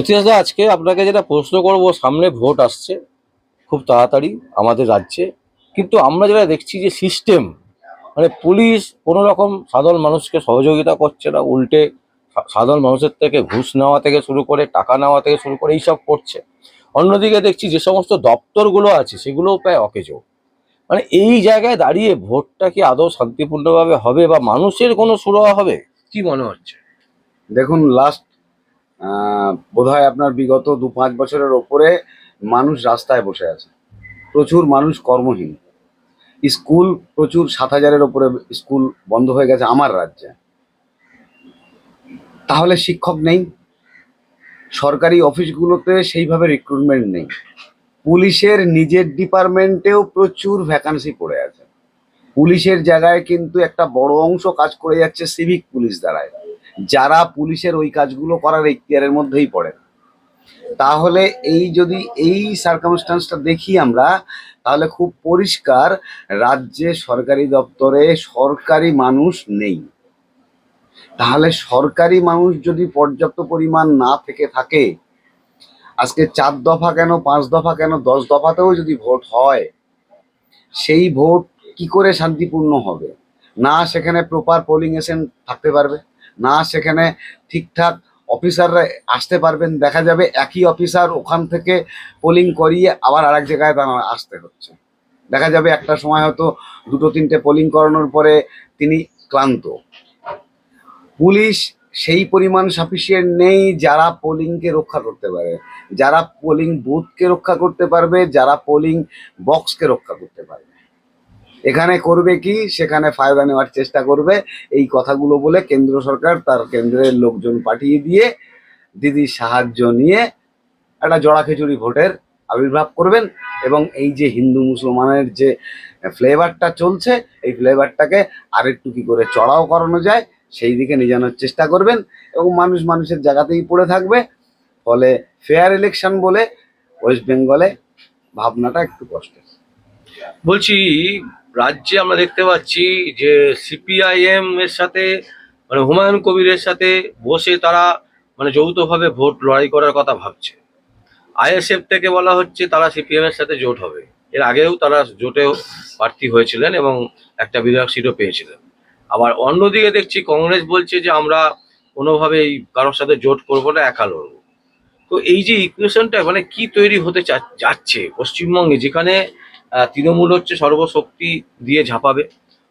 জ্যোতিষদা আজকে আপনাকে যেটা প্রশ্ন করব, সামনে ভোট আসছে, খুব তাড়াতাড়ি আমাদের রাজ্যে। কিন্তু আমরা যেটা দেখছি যে সিস্টেম মানে পুলিশ কোনো রকম সাধারণ মানুষকে সহযোগিতা করছে না, উল্টে সাধারণ মানুষের থেকে ঘুষ নেওয়া থেকে শুরু করে, টাকা নেওয়া থেকে শুরু করে এইসব করছে। অন্যদিকে দেখছি যে সমস্ত দপ্তরগুলো আছে, সেগুলোও প্রায় অকেজো। মানে এই জায়গায় দাঁড়িয়ে ভোটটা কি আদৌ শান্তিপূর্ণভাবে হবে বা মানুষের কোনো সুরাহা হবে? কি মনে হচ্ছে? দেখুন লাস্ট বোধহয় আপনার বিগত দু পাঁচ বছরের ওপরে মানুষ রাস্তায় বসে আছে। প্রচুর মানুষ কর্মহীন। স্কুল প্রচুর সাত হাজারের ওপরে স্কুল বন্ধ হয়ে গেছে আমার রাজ্যে। তাহলে শিক্ষক নেই? সরকারি অফিসগুলোতে সেইভাবে রিক্রুটমেন্ট নেই। পুলিশের নিজের ডিপার্টমেন্টেও প্রচুর ভ্যাকান্সি পড়ে আছে। পুলিশের জায়গায় কিন্তু একটা বড় অংশ কাজ করে যাচ্ছে সিভিক পুলিশ দ্বারায় যারা পুলিশের ওই কাজগুলো করার ইখতিয়ারের মধ্যেই পড়ে তাহলে এই যদি এই সার্কামস্টান্সটা দেখি আমরা, তাহলে খুব পরিষ্কার রাজ্যে সরকারি দপ্তরে সরকারি মানুষ নেই। তাহলে সরকারি মানুষ যদি পর্যাপ্ত পরিমাণ না থেকে থাকে, আজকে চার দফা কেন, পাঁচ দফা কেন, দশ দফাতেও যদি ভোট হয়, সেই ভোট কি করে শান্তিপূর্ণ হবে? না সেখানে প্রপার পোলিং এজেন্ট থাকতে পারবে? না সেখানে ঠিকঠাক অফিসাররা আসতে পারবেন, দেখা যাবে একই অফিসার ওখান থেকে পোলিং করিয়ে আবার আরেক জায়গায় তার আসতে হচ্ছে। দেখা যাবে একটা সময় হয়তো দুটো, তিনটে পোলিং করানোর পরে তিনি ক্লান্ত। পুলিশ সেই পরিমাণ সাফিসিয়েন্ট নেই যারা পোলিংকে রক্ষা করতে পারে। যারা পোলিং বুথকে রক্ষা করতে পারবে, যারা পোলিং বক্সকে রক্ষা করতে পারবে। এখানে করবে কি? সেখানে ফায়দা নেওয়ার চেষ্টা করবে। এই কথাগুলো বলে কেন্দ্র সরকার তার কেন্দ্রের লোকজন পাঠিয়ে দিয়ে দিদির সাহায্য নিয়ে একটা জড়া খিচুড়ি ভোটের আবির্ভাব করবেন এবং এই যে হিন্দু মুসলমানের যে ফ্লেভারটা চলছে, এই ফ্লেভারটাকে আরেকটু কি করে চড়াও করানো যায়, সেই দিকে যাওয়ার চেষ্টা করবেন এবং মানুষ মানুষের জায়গাতেই পড়ে থাকবে। ফলে ফেয়ার ইলেকশন বলে ওয়েস্ট বেঙ্গলে ভাবনাটা একটু কষ্টের। বলছি রাজ্যে আমরা দেখতে পাচ্ছি যে সিপিআইএম এর সাথে মানে হুমায়ুন কবিরের সাথে বসে তারা মানে যৌথভাবে ভোট লড়াই করার কথা ভাবছে। আইএসএফ থেকে বলা হচ্ছে তারা সিপিএম এর সাথে জোট হবে। এর আগেও তারা জোটেও প্রার্থী হয়েছিলেন এবং একটা বিধায়ক সিটও পেয়েছিলেন। আবার অন্যদিকে দেখছি কংগ্রেস বলছে যে আমরা কোনোভাবেই কারোর সাথে জোট করব না, একা লড়বো। তো এই যে ইকুয়েশনটা মানে কি তৈরি হতে যাচ্ছে পশ্চিমবঙ্গে, যেখানে তৃণমূল হচ্ছে সর্বশক্তি দিয়ে ঝাঁপাবে,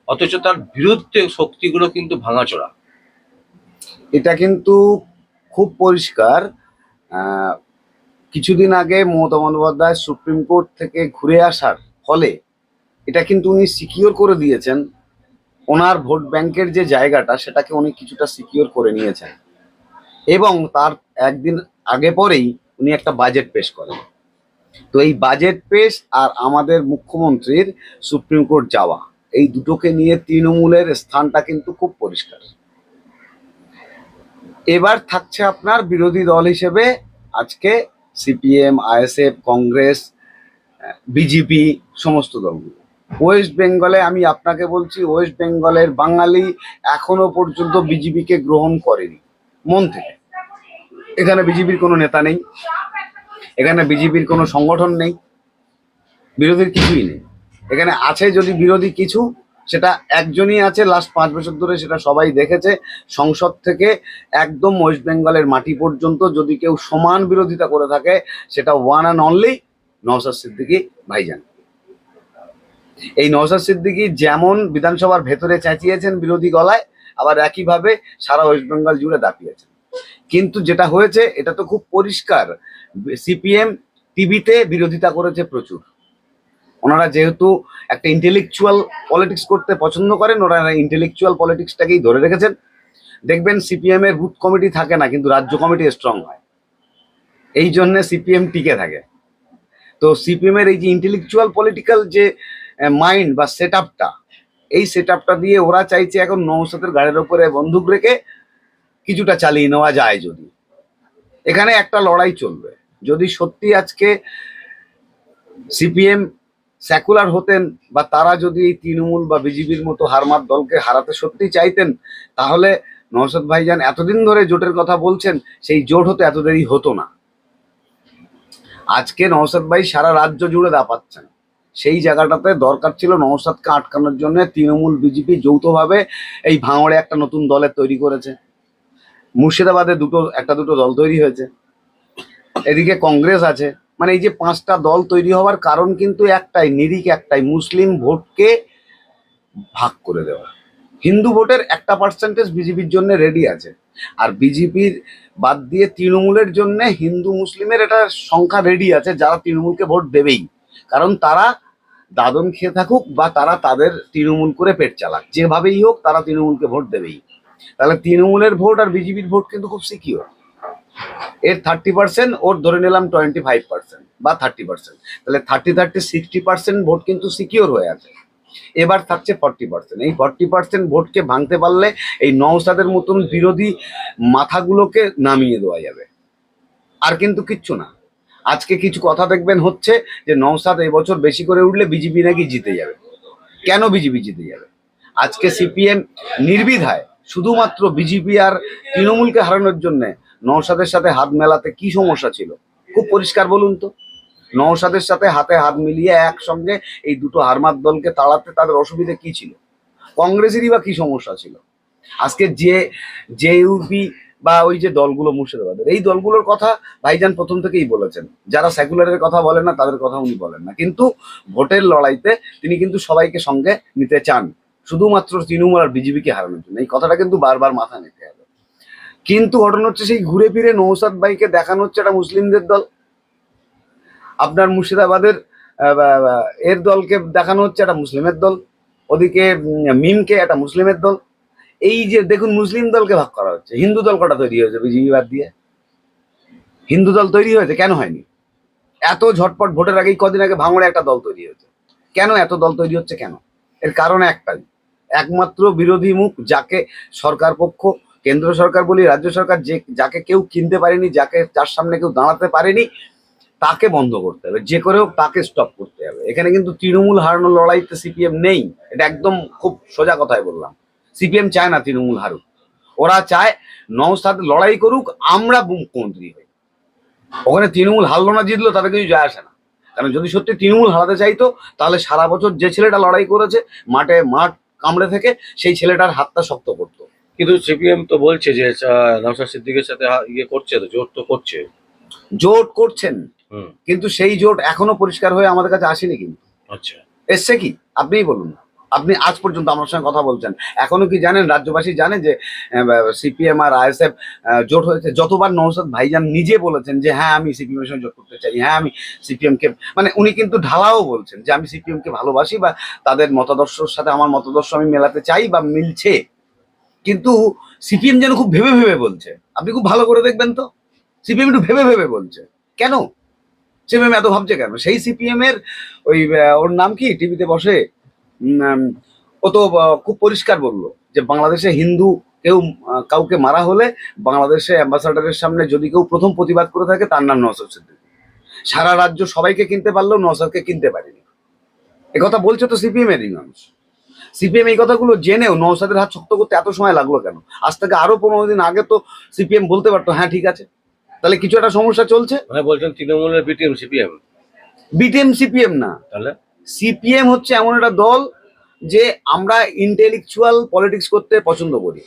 অথচ তার বিরুদ্ধে শক্তিগুলো কিন্তু ভাঙাচোরা। এটা কিন্তু খুব পরিষ্কার। কিছুদিন আগে মমতা বন্দ্যোপাধ্যায় সুপ্রিম কোর্ট থেকে ঘুরে আসার ফলে এটা কিন্তু উনি সিকিওর করে দিয়েছেন। ওনার ভোট ব্যাংকের যে জায়গাটা, সেটাকে উনি কিছুটা সিকিওর করে নিয়েছেন। এবং তার একদিন আগে পরেই উনি একটা বাজেট পেশ করেন। তো এই বাজেট পেশ আর আমাদের মুখ্যমন্ত্রীর সুপ্রিম কোর্ট যাওয়া, এই দুটোকে নিয়ে তৃণমূলের স্থানটা কিন্তু খুব পরিষ্কার। এবার থাকছে আপনার বিরোধী দল হিসেবে আজকে সিপিএম, আইএসএফ, কংগ্রেস, বিজেপি সমস্ত দলগুলো। ওয়েস্ট বেঙ্গলে আমি আপনাকে বলছি, ওয়েস্ট বেঙ্গলের বাঙালি এখনও পর্যন্ত বিজেপিকে গ্রহণ করেনি, মন থেকে। এখানে বিজেপির কোনো নেতা নেই। এখানে বিজেপির কোনো সংগঠন নেই, বিরোধীর কিছুই নেই। এখানে আছে যদি বিরোধী কিছু, সেটা একজনই আছে লাস্ট পাঁচ বছর ধরে সেটা সবাই দেখেছে। সংসদ থেকে একদম ওয়েস্ট বেঙ্গলের মাটি পর্যন্ত যদি কেউ সমান বিরোধিতা করে থাকে, সেটা one and only Naushad Siddiqui ভাইজান। এই নওসাদ সিদ্দিকি যেমন বিধানসভার ভেতরে চেঁচিয়েছেন বিরোধী গলায়, আবার একইভাবে সারা ওয়েস্ট বেঙ্গল জুড়ে দাপিয়েছেন। কিন্তু যেটা হয়েছে, এটা তো খুব পরিষ্কার। সিপিএম টিভিতে বিরোধিতা করেছে প্রচুর। ওনারা যেহেতু একটা ইন্টেলেকচুয়াল পলিটিক্স করতে পছন্দ করেন ওনারা ইন্টেলেকচুয়াল পলিটিক্সটাকেই ধরে রেখেছেন। দেখবেন সিপিএম এর বুথ কমিটি থাকে না, কিন্তু রাজ্য কমিটি স্ট্রং হয়। এই জন্য সিপিএম টিকে থাকে। তো সিপিএম এর এই যে ইন্টেলেকচুয়াল পলিটিক্যাল যে মাইন্ড বা সেট আপটা এই সেট আপটা দিয়ে ওরা চাইছে এখন নৌসাদের গাড়ির উপরে বন্দুক রেখে কিছুটা চালিয়ে নেওয়া যায় যদি। এখানে একটা লড়াই চলবে। যদি সত্যি আজকে সিপিএম সেকুলার হতেন বা তারা যদি এই তৃণমূল বা বিজেপির মতো হারমার দলকে হারাতে সত্যি চাইতেন, তাহলে নওশাদ ভাইজান এতদিন ধরে জোটের কথা বলছেন, সেই জোট হতে এত দেরি হতো না। আজকে নওসাদ ভাই সারা রাজ্য জুড়ে দাপাচ্ছেন। সেই জায়গাটাতে দরকার ছিল নওসাদকে আটকানোর জন্য তৃণমূল, বিজেপি যৌথভাবে এই ভাঙড়ে একটা নতুন দলের তৈরি করেছে। মুর্শিদাবাদে দুটো, একটা দুটো দল তৈরি হয়েছে। এদিকে কংগ্রেস আছে। মানে এই যে পাঁচটা দল তৈরি হওয়ার কারণ কিন্তু একটাই, নিরিখ একটাই, মুসলিম ভোটকে ভাগ করে দেওয়া। হিন্দু ভোটের একটা পার্সেন্টেজ বিজেপির জন্য রেডি আছে। আর বিজেপির বাদ দিয়ে তৃণমূলের জন্য হিন্দু মুসলিমের এটা সংখ্যা রেডি আছে, যারা তৃণমূলকে ভোট দেবেই। কারণ তারা দাদন খেয়ে থাকুক বা তারা তাদের তৃণমূল করে পেট চালাক। যেভাবেই হোক তারা তৃণমূলকে ভোট দেবেই। তাহলে তৃণমূলের ভোট আর বিজেপির ভোট কিন্তু খুব সিকিওর এর থার্টি পার্সেন্ট ওর ধরে নিলাম টোয়েন্টি ফাইভ পার্সেন্ট বা থার্টি পার্সেন্ট তাহলে thirty thirty sixty percent vote কিন্তু সিকিওর হয়ে আছে। এবার থাকছে ফর্টি পার্সেন্ট এই ফর্টি পার্সেন্ট ভোটকে ভাঙতে পারলে এই নওসাদের মতন বিরোধী মাথাগুলোকে নামিয়ে দেওয়া যাবে। আর কিন্তু কিচ্ছু না। আজকে কিছু কথা দেখবেন হচ্ছে যে নওসাদ এবছর বেশি করে উঠলে বিজেপি নাকি জিতে যাবে। কেন বিজেপি জিতে যাবে? আজকে সিপিএম নির্বিধায় শুধুমাত্র বিজেপি আর তৃণমূলকে হারানোর জন্য নওসাদের সাথে হাত মেলাতে কি সমস্যা ছিল? খুব পরিষ্কার বলুন তো। নওসাদের সাথে হাতে হাত মিলিয়ে একসঙ্গে এই দুটো হারমাত দলকে তাড়াতে তাদের অসুবিধে কি ছিল? কংগ্রেসেরই বা কি সমস্যা ছিল? আজকে যে যে ইউপি বা ওই যে দলগুলো মুর্শিদাবাদের, এই দলগুলোর কথা ভাইজান প্রথম থেকেই বলেছেন। যারা সেকুলারের কথা বলেন না, তাদের কথা উনি বলেন না। কিন্তু ভোটের লড়াইতে তিনি কিন্তু সবাইকে সঙ্গে নিতে চান। শুধুমাত্র তৃণমূল আর বিজেপিকে হারানোর জন্য। এই কথাটা কিন্তু বারবার মাথা নিতে হবে। কিন্তু ঘটনা হচ্ছে সেই ঘুরে ফিরে নৌসাদ ভাইকে দেখানো হচ্ছে একটা মুসলিমদের দল। আপনার মুর্শিদাবাদের এর দলকে দেখানো হচ্ছে একটা মুসলিমের দল। ওদিকে মিমকে একটা মুসলিমের দল। এই যে দেখুন, মুসলিম দলকে ভাগ করা হচ্ছে। হিন্দু দল কটা তৈরি হয়েছে বিজেপি বাদ দিয়ে? হিন্দু দল তৈরি হয়েছে? কেন হয়নি? এত ঝটপট ভোটের আগেই কদিন আগে ভাঙড়ে একটা দল তৈরি হয়েছে। কেন এত দল তৈরি হচ্ছে? কেন? এর কারণ একটাই। একমাত্র বিরোধী মুখ যাকে সরকার পক্ষ, কেন্দ্র সরকার বলি, রাজ্য সরকার যে, যাকে কেউ কিনতে পারেনি, যাকে যার সামনে কেউ দাঁড়াতে পারেনি, তাকে বন্ধ করতে হবে। যে করে হোক তাকে স্টপ করতে হবে। এখানে কিন্তু তৃণমূল হারানোর লড়াইতে সিপিএম নেই। এটা একদম খুব সোজা কথায় বললাম। সিপিএম চায় না তৃণমূল হারুক। ওরা চায় নওসাদ লড়াই করুক, আমরা মুখ্যমন্ত্রী হই। ওখানে তৃণমূল হারলো না, জিতলো তাদের কিছু যায় আসে না। কারণ যদি সত্যি তৃণমূল হারাতে চাইতো, তাহলে সারা বছর যে ছেলেটা লড়াই করেছে, মাঠে মাঠ কামড়ে থেকে সেই ছেলেটার হাতটা শক্ত করতো। কিন্তু সিপিএম তো বলছে যে নওশাদ সিদ্দিকের সাথে ইয়ে করছে তো জোট তো করছে। জোট করছেন। কিন্তু সেই জোট এখনও পরিষ্কার হয়ে আমাদের কাছে আসেনি কিন্তু। আচ্ছা। এসছে কি? আপনিই বলুন আপনি আজ পর্যন্ত আমার সঙ্গে কথা বলছেন। এখনও কি জানেন, রাজ্যবাসী জানে যে সিপিএম আর আইএসএফ জোট হয়েছে। যতবার নৌসাদ ভাইজান নিজে বলেছেন যে হ্যাঁ আমি সিপিএম এর সঙ্গে জোট করতে চাই হ্যাঁ আমি সিপিএম কে মানে উনি কিন্তু ঢালাও বলছেন যে, আমি সিপিএম কে ভালোবাসি বা তাদের মতাদর্শের সাথে আমার মতাদর্শ আমি মেলাতে চাই বা মিলছে। কিন্তু সিপিএম যেন খুব ভেবে ভেবে বলছে। আপনি খুব ভালো করে দেখবেন তো। সিপিএম একটু ভেবে ভেবে বলছে। কেন? সিপিএম এত ভাবছে কেন? সেই সিপিএম এর ওই ওর নাম কি? টিভিতে বসে? ও তো খুব পরিষ্কার বলল যে বাংলাদেশে হিন্দু কেউ কাউকে মারা হলে বাংলাদেশে অ্যাম্বাসাডারের সামনে যদি কেউ প্রথম প্রতিবাদ করে থাকে তার নাম নওসাদ সিদ্দিকী। সারা রাজ্য সবাইকে কিনতে পারলেও নওসাদকে কিনতে পারেনি। কথা বলছে তো সিপিএম এরই মানুষ। সিপিএম এই কথাগুলো জেনেও নওসাদের হাত শক্ত করতে এত সময় লাগল কেন? আজ থেকে আরও পনেরো দিন আগে তো সিপিএম বলতে পারতো হ্যাঁ ঠিক আছে। তাহলে কিছু একটা সমস্যা চলছে? মানে বলছেন তৃণমূলের বিটিএম সিপিএম। বিটিএম সিপিএম না। তাহলে? সিপিএম হচ্ছে এমন একটা দল যে আমরা ইন্টেলেকচুয়াল পলিটিক্স করতে পছন্দ করি।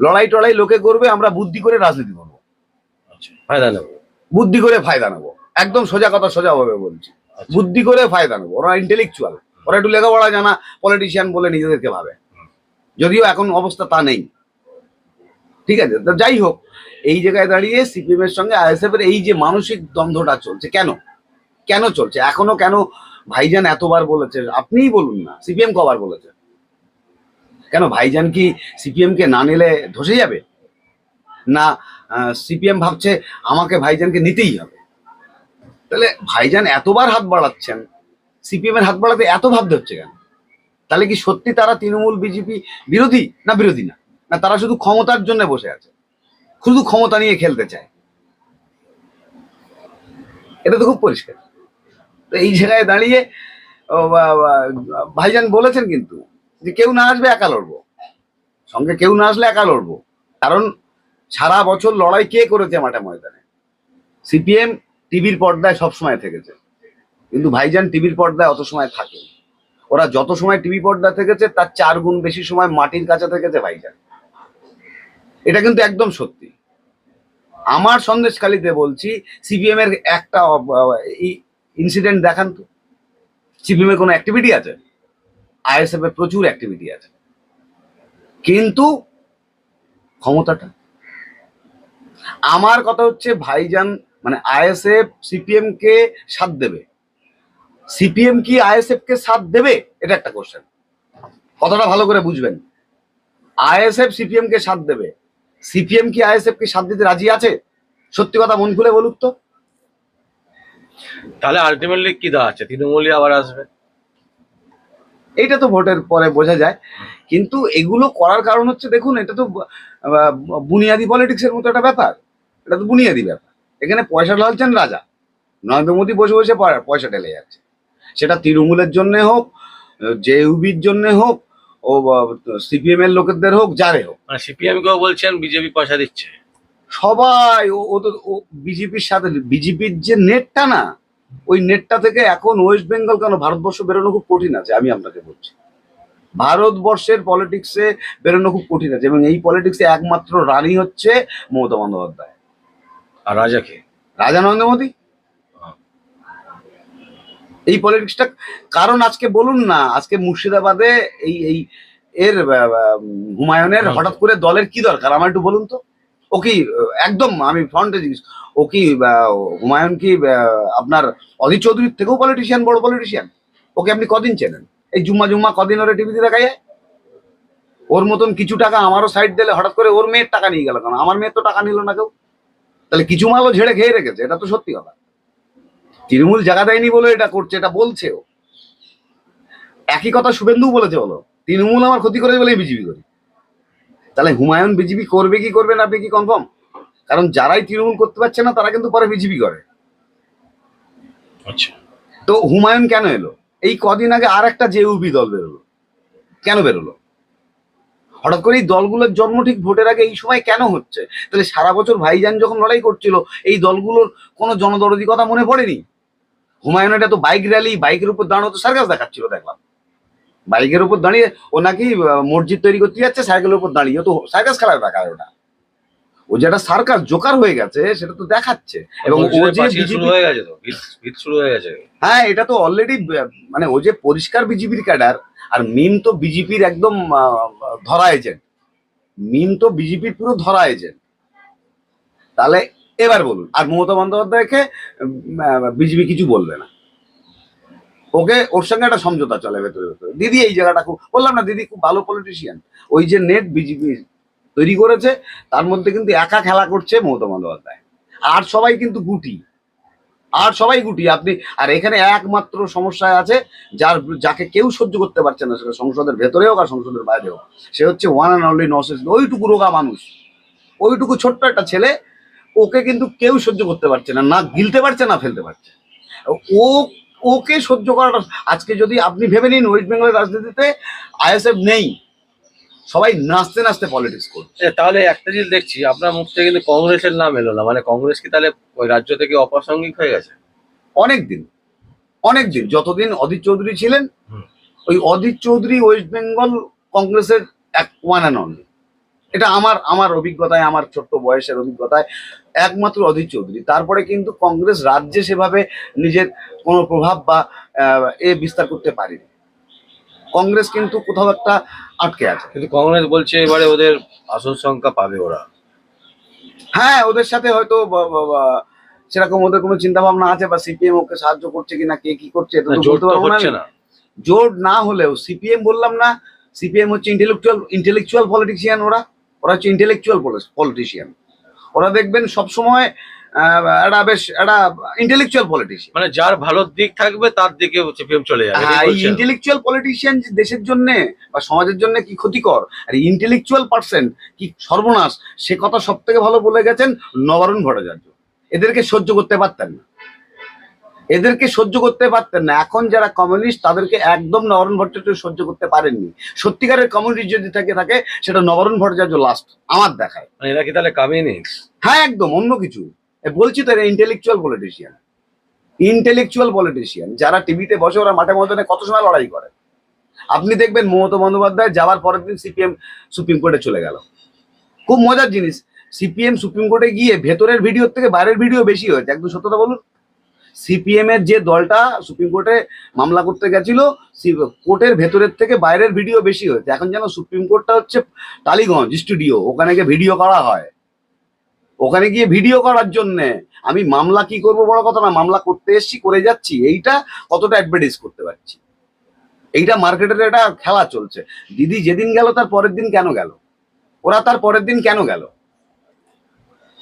লড়াই টড়াই লোকে করবে আমরা বুদ্ধি করে রাজনীতি করব। আচ্ছা ফায়দা নেব। বুদ্ধি করে ফায়দা নেব। একদম সোজা কথা সোজা ভাবে বলছি। আচ্ছা। বুদ্ধি করে ফায়দা নেব। ওরা ইন্টেলেকচুয়াল ওরা একটু লেখাপড়া জানা পলিটিশিয়ান বলে নিজেদেরকে ভাবে। যদিও এখন অবস্থা তা নেই। ঠিক আছে তো যাই হোক এই জায়গায় দাঁড়িয়ে সিপিএম এর সঙ্গে আইএসএফ এর এই যে মানসিক দ্বন্দ্বটা চলছে কেন? কেন চলছে? এখনও কেন ভাইজান এতবার বলেছে, আপনিই বলুন না, সিপিএম কবার বলেছে। কেন, ভাইজান কি সিপিএম কে না নিলে ধসে যাবে? না সিপিএম ভাবছে আমাকে ভাইজানকে নিতেই হবে। তাহলে ভাইজান এতবার হাত বাড়াচ্ছেন সিপিএম এর হাত বাড়াতে এত ভাবতে হচ্ছে কেন? তাহলে কি সত্যি তারা তৃণমূল, বিজেপি বিরোধী না বিরোধী না? না, তারা শুধু ক্ষমতার জন্য বসে আছে, শুধু ক্ষমতা নিয়ে খেলতে চায়? এটা তো খুব পরিষ্কার। তো এই জায়গায় দাঁড়িয়ে ভাইজান বলেছেন কিন্তু যে কেউ না আসবে একা লড়বো। সঙ্গে কেউ না আসলে একা লড়বো। কারণ সারা বছর লড়াই কে করেছে মাঠে ময়দানে? সিপিএম টিভির পর্দায় সবসময় থেকেছে। কিন্তু ভাইজান টিভির পর্দায় অত সময় থাকে ওরা যত সময় টিভি পর্দা থেকেছে, তার চার গুণ বেশি সময় মাটির কাছে থেকেছে ভাইজান। এটা কিন্তু একদম সত্যি। আমার সন্দেশখালিতে বলছি সিপিএম এর একটা ইনসিডেন্ট দেখান তো। সিপিএম এর কোনো অ্যাক্টিভিটি আছে? আইএসএফ এর প্রচুর অ্যাক্টিভিটি আছে। কিন্তু ক্ষমতাটা। আমার কথা হচ্ছে ভাইজান মানে আইএসএফ সিপিএম কে সাথ দেবে। সিপিএম কি আইএসএফ কে সাথ দেবে? এটা একটা কোশ্চেন কথাটা ভালো করে বুঝবেন। আইএসএফ সিপিএম কে সাথ দেবে। সিপিএম কি আইএসএফ কে সাথ দিতে রাজি আছে? সত্যি কথা মন খুলে বলুক তো। তাহলে আলটিমেটলি কি দাঁড়াচ্ছে তৃণমূলই আবার আসবে। এইটা তো ভোটের পরে বোঝা যায়। কিন্তু এগুলো করার কারণ হচ্ছে দেখুন এটা তো বুনিয়াদি পলিটিক্সের মতো একটা ব্যাপার। এটা তো বুনিয়াদি ব্যাপার। এখানে পয়সা ঢালছেন রাজা। নরেন্দ্র মোদী বসে বসে পয়সা ঢেলে যাচ্ছে। সেটা তৃণমূলের জন্যে হোক জেউবির জন্যে হোক ও সিপিএম এর লোকেদের হোক যারে হোক। মানে সিপিএম কেও বলছেন বিজেপি পয়সা দিচ্ছে। সবাই ও তো বিজেপির সাথে বিজেপির যে নেটটা না ওই নেটটা থেকে এখন ওয়েস্ট বেঙ্গল কেন ভারতবর্ষ বেরোনো খুব কঠিন আছে আমি আপনাকে বলছি। ভারতবর্ষের পলিটিক্সে বেরোনো খুব কঠিন আছে এবং এই পলিটিক্সে একমাত্র রানী হচ্ছে মমতা বন্দ্যোপাধ্যায়। আর রাজাকে রাজা নরেন্দ্র মোদী? এই পলিটিক্সটা কারণ আজকে বলুন না আজকে মুর্শিদাবাদে এই এই এর হুমায়ুনের হ্যাঁ। হঠাৎ করে দলের কি দরকার আমার একটু বলুন তো। ও কি, একদম, আমি ফ্রন্টে জিজ্ঞেস, ও কি হুমায়ুন কি আপনার অধীর চৌধুরীর থেকেও পলিটিশিয়ান বড় পলিটিশিয়ান ওকে আপনি কদিন চেনেন? এই জুম্মা জুম্মা কদিন ওরে টিভিতে দেখা যায় ওর মতন কিছু টাকা আমারও সাইড দিলে হঠাৎ করে ওর মেয়ের টাকা নিয়ে গেল কেন? আমার মেয়ের তো টাকা নিল না কেউ? তাহলে কিছু মালও ঝেড়ে খেয়ে রেখেছে, এটা তো সত্যি কথা। তৃণমূল জায়গা দেয়নি বলে এটা করছে, এটা বলছে ও। একই কথা শুভেন্দু বলেছে বলো, তৃণমূল আমার ক্ষতি করে বলে বিজেপি করি। তাহলে হুমায়ুন বিজেপি করবে কি করবে না আপনি কি কনফার্ম কারণ যারাই তৃণমূল করতে পারছে না তারা কিন্তু পরে বিজেপি করে। আচ্ছা। তো হুমায়ুন কেন এলো? এই কদিন আগে আর একটা জেউবি দল বেরোলো। কেন বেরোলো? হঠাৎ করে এই দলগুলোর জন্ম ঠিক ভোটের আগে এই সময় কেন হচ্ছে? তাহলে সারা বছর ভাইজান যখন লড়াই করছিল এই দলগুলোর কোনো জনদরদি কথা মনে পড়েনি? হুমায়ুন এটা তো বাইক র্যালি বাইকের উপর দাঁড়ানো তো সার্কাস দেখাচ্ছিল দেখলাম। বাইকের উপর দাঁড়িয়ে ও নাকি মসজিদ তৈরি করতে যাচ্ছে সাইকেলের উপর দাঁড়িয়ে। তো সার্কাস খেলার দেখায় ওটা। ও যেটা সার্কাস জোকার হয়ে গেছে সেটা তো দেখাচ্ছে। এবং ও যে শুরু হয়ে গেছে তো ভিত ভিত শুরু হয়ে গেছে। হ্যাঁ এটা তো অলরেডি মানে ও যে পরিষ্কার বিজেপির ক্যাডার আর মিম তো বিজেপির একদম ধরা এজেন্ট মিম তো বিজেপির পুরো ধরা এজেন্ট তাহলে এবার বলুন আর মমতা বন্দ্যোপাধ্যায়কে বিজেপি কিছু বলবে না। ওকে, ওর সঙ্গে একটা সমঝোতা চলে ভেতরে ভেতরে। দিদি এই জায়গাটা খুব, বললাম না, দিদি খুব ভালো পলিটিশিয়ান ওই যে নেট বিজেপি তৈরি করেছে, তার মধ্যে কিন্তু একা খেলা করছে মমতা বন্দ্যোপাধ্যায়। আর সবাই কিন্তু গুটি। আর সবাই গুটি। আপনি, আর এখানে একমাত্র সমস্যা আছে, যার, যাকে কেউ সহ্য করতে পারছে না, সেটা সংসদের ভেতরে হোক আর সংসদের বাইরে হোক। সে হচ্ছে ওয়ান অ্যান্ড অনলি নসেস ওইটুকু রোগা মানুষ। ওইটুকু ছোট্ট একটা ছেলে, ওকে কিন্তু কেউ সহ্য করতে পারছে না না গিলতে পারছে, না ফেলতে পারছে। ও ওকে সহ্য করাটা আজকে যদি আপনি ভেবে নিন ওয়েস্ট বেঙ্গলের রাজনীতিতে আইএসএফ নেই সবাই নাচতে নাচতে পলিটিক্স করছে। তাহলে একটা জিনিস দেখছি আপনার মুখ থেকে কিন্তু কংগ্রেসের নাম এলো না মানে কংগ্রেস কি তাহলে ওই রাজ্য থেকে অপ্রাসঙ্গিক হয়ে গেছে? অনেক দিন অনেক দিন যতদিন অধীর চৌধুরী ছিলেন ওই অধীর চৌধুরী ওয়েস্ট বেঙ্গল কংগ্রেসের এক ওয়ান অ্যান্ড অনলি এটা আমার আমার অভিজ্ঞতায় আমার ছোট্ট বয়সের অভিজ্ঞতায় একমাত্র অধীর চৌধুরী। তারপরে কিন্তু কংগ্রেস রাজ্যে সেভাবে নিজের কোনো প্রভাব বা এ বিস্তার করতে পারেনি। কংগ্রেস কিন্তু কোথাও একটা আটকে আছে। কিন্তু কংগ্রেস বলছে এবারে ওদের আসন সংখ্যা পাবে ওরা। হ্যাঁ ওদের সাথে হয়তো সেরকম ওদের কোনো চিন্তা ভাবনা আছে বা সিপিএম ওকে সাহায্য করছে কিনা কে কি করছে এটা না, তো জোর বলতে পারব না জোট না। হলেও সিপিএম বললাম না সিপিএম হচ্ছে ইন্টেলেকচুয়াল ইন্টেলেকচুয়াল পলিটিশিয়ান ওরা। ওরা হচ্ছে ইন্টেলেকচুয়াল পলিটিশিয়ান ওরা দেখবেন সবসময় একটা বেশ একটা ইন্টেলেকচুয়াল পলিটিশিয়ান মানে যার ভালো দিক থাকবে তার দিকে চলে যাবে হ্যাঁ এই ইন্টেলেকচুয়াল পলিটিশিয়ান দেশের জন্য বা সমাজের জন্য কি ক্ষতিকর? আর ইন্টেলেকচুয়াল পার্সেন্ট কি সর্বনাশ সে কথা সব থেকে ভালো বলে গেছেন নবারুণ ভট্টাচার্য। এদেরকে সহ্য করতে পারতেন না। এদেরকে সহ্য করতে পারতেন না। এখন যারা কমিউনিস্ট তাদেরকে একদম নবরণ ভট্টাচার্য সহ্য করতে পারেননি। সত্যিকারের কমিউনিস্ট যদি থাকে থাকে সেটা নবরণ ভট্টাচার্য লাস্ট আমার দেখায়। মানে এরা কি তাহলে কামিয়ে নিস হ্যাঁ একদম অন্য কিছু। বলছি তো এরা ইন্টেলেকচুয়াল পলিটিশিয়ান ইন্টেলেকচুয়াল পলিটিশিয়ান যারা টিভিতে বসে ওরা মাঠে ময়দানে কত সময় লড়াই করে? আপনি দেখবেন মমতা বন্দ্যোপাধ্যায় যাওয়ার পরের দিন সিপিএম সুপ্রিম কোর্টে চলে গেল। খুব মজার জিনিস সিপিএম সুপ্রিম কোর্টে গিয়ে ভেতরের ভিডিওর থেকে বাইরের ভিডিও বেশি হয়েছে। একদম সত্যতা বলুন। সিপিএম এর যে দলটা সুপ্রিম কোর্টে মামলা করতে গেছিল কোর্টের ভেতরের থেকে বাইরের ভিডিও বেশি হয়েছে। এখন যেন সুপ্রিম কোর্টটা হচ্ছে টালিগঞ্জ স্টুডিও, ওখানে গিয়ে ভিডিও করা হয়। ওখানে গিয়ে ভিডিও করার জন্য আমি মামলা কি করব বড় কথা না, মামলা করতে এসছি, করে যাচ্ছি, এইটা কতটা অ্যাডভার্টাইজ করতে পারছি। এইটা মার্কেটের একটা খেলা চলছে। দিদি যেদিন গেল তার পরের দিন কেন গেল? ওরা তার পরের দিন কেন গেল?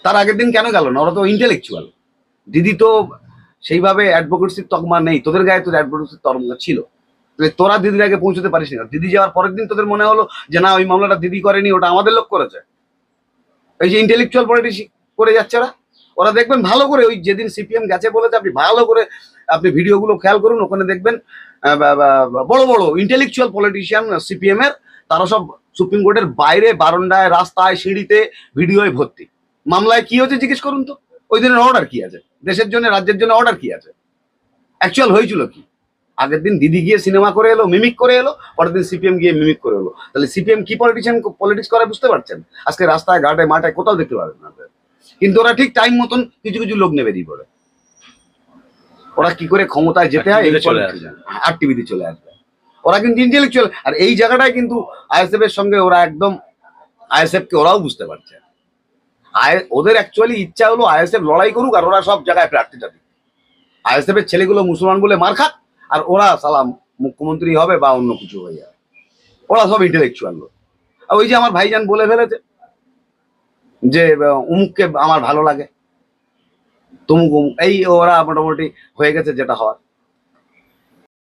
তার আগের দিন কেন গেল না? ওরা তো ইন্টেলেকচুয়াল দিদি তো সেইভাবে অ্যাডভোকেটসির তকমা নেই। তোদের গায়ে তো অ্যাডভোকেটসির তকমা ছিল। তোরা দিদির আগে পৌঁছতে পারিস না। দিদি যাওয়ার পরের দিন তোদের মনে হলো যে, না, ওই মামলাটা দিদি করেনি, ওটা আমাদের লোক করেছে। এই যে ইন্টেলেকচুয়াল পলিটিক্স করে যাচ্ছে ওরা। ওরা দেখবেন ভালো করে ওই যেদিন সিপিএম গেছে বলেছে, আপনি ভালো করে আপনি ভিডিওগুলো খেয়াল করুন, ওখানে দেখবেন বড় বড় ইন্টেলেকচুয়াল পলিটিশিয়ান সিপিএম এর, তারা সব সুপ্রিম কোর্টের বাইরে, বারান্দায়, রাস্তায়, সিঁড়িতে, ভিডিওয় ভর্তি। মামলায় কি হয়েছে জিজ্ঞেস করুন তো। ওই দিনের অর্ডার কি আছে? দেশের জন্য রাজ্যের জন্য অর্ডার কি আছে? অ্যাকচুয়াল হয়েছিল কি? আগের দিন দিদি গিয়ে সিনেমা করে এলো মিমিক করে এলো পরের দিন সিপিএম গিয়ে মিমিক করে এলো। তাহলে সিপিএম কি পলিটিশিয়ান পলিটিক্স করে বুঝতে পারছেন? আজকে রাস্তায় ঘাটে মাঠে কোথাও দেখতে পাবেন না কিন্তু ওরা ঠিক টাইম মতন কিছু কিছু লোক নেবে দিয়ে পড়ে ওরা কি করে ক্ষমতায় যেতে হয়? আর টিভিতে চলে আসবে। ওরা কিন্তু ইন্টেলেকচুয়াল আর এই জায়গাটায় কিন্তু আইএসএফ এর সঙ্গে ওরা একদম আইএসএফ কে ওরাও বুঝতে পারছে। ওদের অ্যাকচুয়ালি ইচ্ছা হলো আইএসএফ লড়াই করুক আর ওরা সব জায়গায় প্রার্থীটা দিক আইএসএফ এর ছেলেগুলো মুসলমান বলে মার খাক আর ওরা সালাম মুখ্যমন্ত্রী হবে বা অন্য কিছু হয়ে যাবে। ওরা সব ইন্টেলেকচুয়াল লোক। আর ওই যে আমার ভাইজান বলে ফেলেছে যে আহ, উমুককে আমার ভালো লাগে। তমুক উমুক এই ওরা মোটামুটি হয়ে গেছে যেটা হওয়ার।